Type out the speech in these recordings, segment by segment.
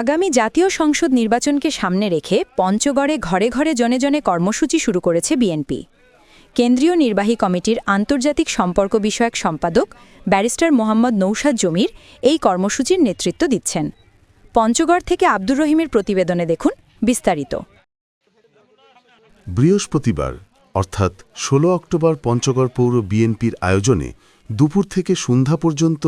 আগামী জাতীয় সংসদ নির্বাচনকে সামনে রেখে পঞ্চগড়ে ঘরে ঘরে জনে জনে কর্মসূচি শুরু করেছে বিএনপি। কেন্দ্রীয় নির্বাহী কমিটির আন্তর্জাতিক সম্পর্ক বিষয়ক সম্পাদক ব্যারিস্টার মোহাম্মদ নৌশাদ জমির এই কর্মসূচির নেতৃত্ব দিচ্ছেন। পঞ্চগড় থেকে আব্দুর রহিমের প্রতিবেদনে দেখুন বিস্তারিত। বৃহস্পতিবার, অর্থাৎ ১৬ অক্টোবর পঞ্চগড় পৌর বিএনপির আয়োজনে দুপুর থেকে সন্ধ্যা পর্যন্ত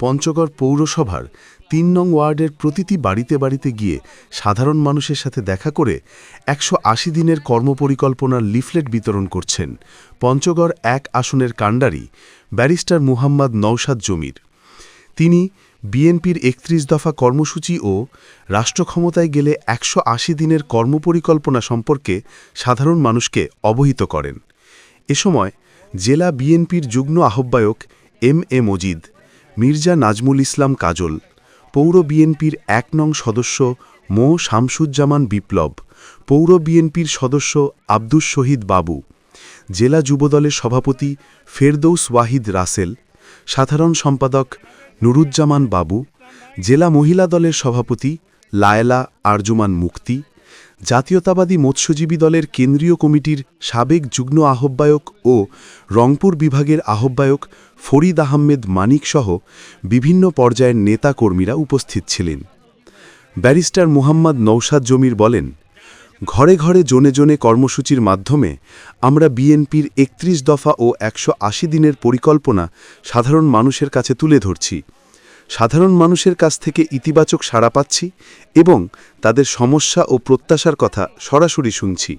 পঞ্চগড় পৌরসভার তিন নং ওয়ার্ডের প্রতিটি বাড়িতে বাড়িতে গিয়ে সাধারণ মানুষের সাথে দেখা করে একশো আশি দিনের কর্মপরিকল্পনার লিফলেট বিতরণ করছেন পঞ্চগড় এক আসনের কাণ্ডারি ব্যারিস্টার মুহাম্মদ নওশাদ জমির। তিনি বিএনপির একত্রিশ দফা কর্মসূচি ও রাষ্ট্রক্ষমতায় গেলে একশো আশি দিনের কর্মপরিকল্পনা সম্পর্কে সাধারণ মানুষকে অবহিত করেন। এ সময় জেলা বিএনপির যুগ্ম আহ্বায়ক এম এ মজিদ, মির্জা নাজমুল ইসলাম কাজল পৌর বিএনপির এক নং সদস্য মো. শামসুজ্জামান বিপ্লব, পৌর বিএনপির সদস্য আব্দুস শহীদ বাবু, জেলা যুবদলের সভাপতি ফেরদৌস ওয়াহিদ রাসেল, সাধারণ সম্পাদক নুরুজ্জামান বাবু, জেলা মহিলা দলের সভাপতি লায়লা আরজুমান মুক্তি জাতীয়তাবাদী মৎস্যজীবী দলের কেন্দ্রীয় কমিটির সাবেক যুগ্ম আহ্বায়ক ও রংপুর বিভাগের আহ্বায়ক ফরিদ আহমেদ মানিকসহ বিভিন্ন পর্যায়ের নেতাকর্মীরা উপস্থিত ছিলেন। ব্যারিস্টার মুহাম্মদ নৌসাদ জমির বলেন, ঘরে ঘরে জনে জনে কর্মসূচির মাধ্যমে আমরা বিএনপির একত্রিশ দফা ও একশো আশি দিনের পরিকল্পনা সাধারণ মানুষের কাছে তুলে ধরছি। সাধারণ মানুষের কাছ থেকে ইতিবাচক সাড়া পাচ্ছি এবং তাদের সমস্যা ও প্রত্যাশার কথা সরাসরি শুনছি।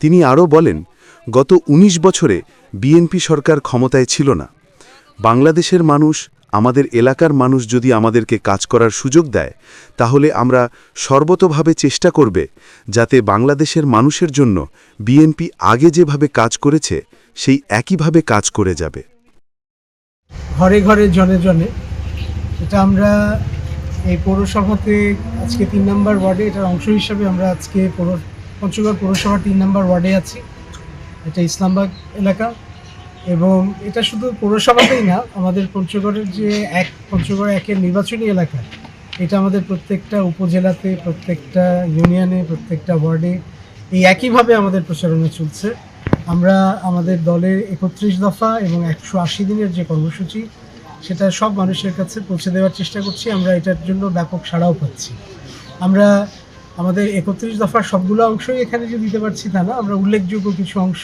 তিনি আরও বলেন, গত ১৯ বছরে বিএনপি সরকার ক্ষমতায় ছিল না। বাংলাদেশের মানুষ, আমাদের এলাকার মানুষ যদি আমাদেরকে কাজ করার সুযোগ দেয়, তাহলে আমরা সর্বতভাবে চেষ্টা করবে যাতে বাংলাদেশের মানুষের জন্য বিএনপি আগে যেভাবে কাজ করেছে, সেই একইভাবে কাজ করে যাবে। ঘরে ঘরে জনে জনে এটা আমরা এই পৌরসভাতে আজকে তিন নম্বর ওয়ার্ডে, এটার অংশ হিসাবে আমরা আজকে পৌর, পঞ্চগড় পৌরসভার তিন নম্বর ওয়ার্ডে আছি। এটা ইসলামবাগ এলাকা। এবং এটা শুধু পৌরসভাতেই না, আমাদের পঞ্চগড়ের যে এক, পঞ্চগড় একের নির্বাচনী এলাকা, এটা আমাদের প্রত্যেকটা উপজেলাতে, প্রত্যেকটা ইউনিয়নে, প্রত্যেকটা ওয়ার্ডে এই একইভাবে আমাদের প্রচারণা চলছে। আমরা আমাদের দলের একত্রিশ দফা এবং একশো আশি দিনের যে কর্মসূচি সেটা সব মানুষের কাছে পৌঁছে দেওয়ার চেষ্টা করছি। আমরা এটার জন্য ব্যাপক সাড়াও পাচ্ছি। আমরা আমাদের একত্রিশ দফার সবগুলো অংশই এখানে যে দিতে পারছি তা না, আমরা উল্লেখযোগ্য কিছু অংশ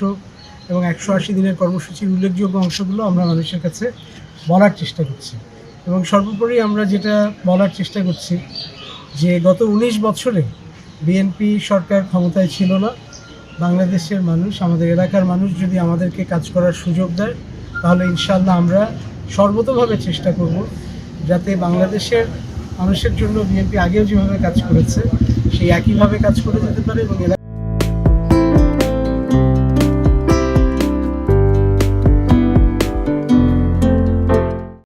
এবং একশো আশি দিনের কর্মসূচির উল্লেখযোগ্য অংশগুলো আমরা মানুষের কাছে বলার চেষ্টা করছি। এবং সর্বোপরি আমরা যেটা বলার চেষ্টা করছি যে গত উনিশ বছরে বিএনপি সরকার ক্ষমতায় ছিল না, বাংলাদেশের মানুষ, আমাদের এলাকার মানুষ যদি আমাদেরকে কাজ করার সুযোগ দেয়, তাহলে ইনশাল্লাহ আমরা সর্বতভাবে চেষ্টা করব যাতে বাংলাদেশের মানুষের জন্য বিএনপি আগেও যেভাবে কাজ করেছে, সেই একইভাবে কাজ করে যেতে পারে এবং